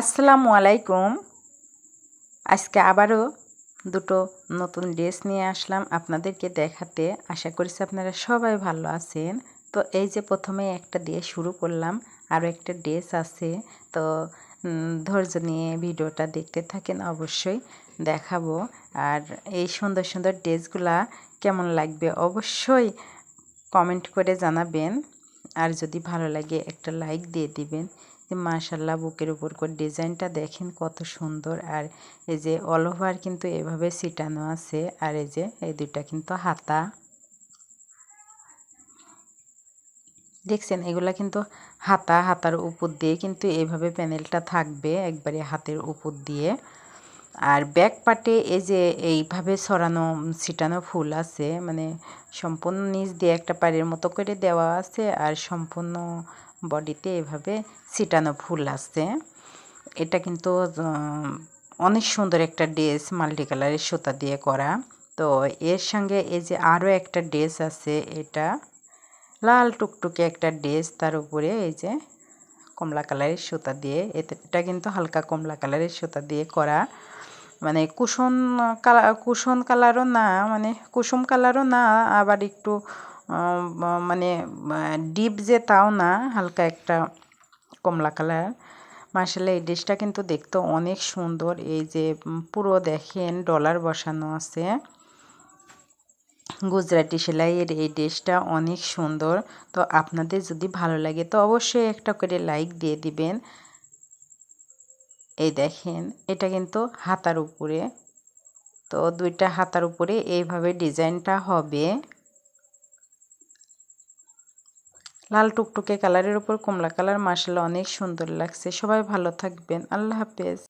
আসসালামু আলাইকুম। আজকে আবারও দুটো নতুন ড্রেস নিয়ে আসলাম আপনাদেরকে দেখাতে। আশা করছি আপনারা সবাই ভালো আছেন। তো এই যে প্রথমে একটা দিয়ে শুরু করলাম, আরও একটা ড্রেস আছে। তো ধৈর্য নিয়ে ভিডিওটা দেখতে থাকেন অবশ্যই, দেখাবো। আর এই সুন্দর সুন্দর ড্রেসগুলা কেমন লাগবে অবশ্যই কমেন্ট করে জানাবেন। আর যদি ভালো লাগে একটা লাইক দিয়ে দিবেন। মাশাল্লাহ বুকের উপর করে ডিজাইনটা দেখেন কত সুন্দর। আর এই যে অল ওভার কিন্তু এভাবে ছিটানো আছে। আর এই যে এই দুইটা কিন্তু হাতা। দেখছেন? এগুলা কিন্তু হাতা, হাতার উপর দিয়ে কিন্তু এভাবে প্যানেলটা থাকবে একবারে হাতের উপর দিয়ে। আর ব্যাক পার্টে এই যে এইভাবে ছড়ানো, ছিটানো ফুল আছে মানে সম্পূর্ণ নিচ দিয়ে একটা পাড়ের মতো করে দেওয়া আছে আর সম্পূর্ণ বডিতে এভাবে ছিটানো ফুল আছে। এটা কিন্তু অনেক সুন্দর একটা ড্রেস মাল্টি কালারের সুতা দিয়ে করা। তো এর সঙ্গে এই যে আরও একটা ড্রেস আছে, এটা লাল টুকটুকে একটা ড্রেস, তার উপরে এই যে কমলা কালারের সুতা দিয়ে এটা কিন্তু হালকা কমলা কালারের সুতা দিয়ে করা। মানে কুশন কালার কুশন কালারও না মানে কুসুম কালারও না, আবার একটু মানে ডিপ যে তাও না, হালকা একটা কমলা কালার। মার্শাল্লাহ এই ড্রেসটা কিন্তু দেখতে অনেক সুন্দর। এই যে পুরো দেখেন, ডলার বসানো আছে। গুজরাটি সেলাইয়ের এই ড্রেসটা অনেক সুন্দর। তো আপনাদের যদি ভালো লাগে, তো অবশ্যই একটা করে লাইক দিয়ে দিবেন। এই দেখেন, এটা কিন্তু হাতার উপরে। তো দুইটা হাতার উপরে এইভাবে ডিজাইনটা হবে। লাল টুকটুকে কালারের উপর কমলা কালার মাসলে অনেক সুন্দর লাগছে। সবাই ভালো থাকবেন। আল্লাহ হাফেজ।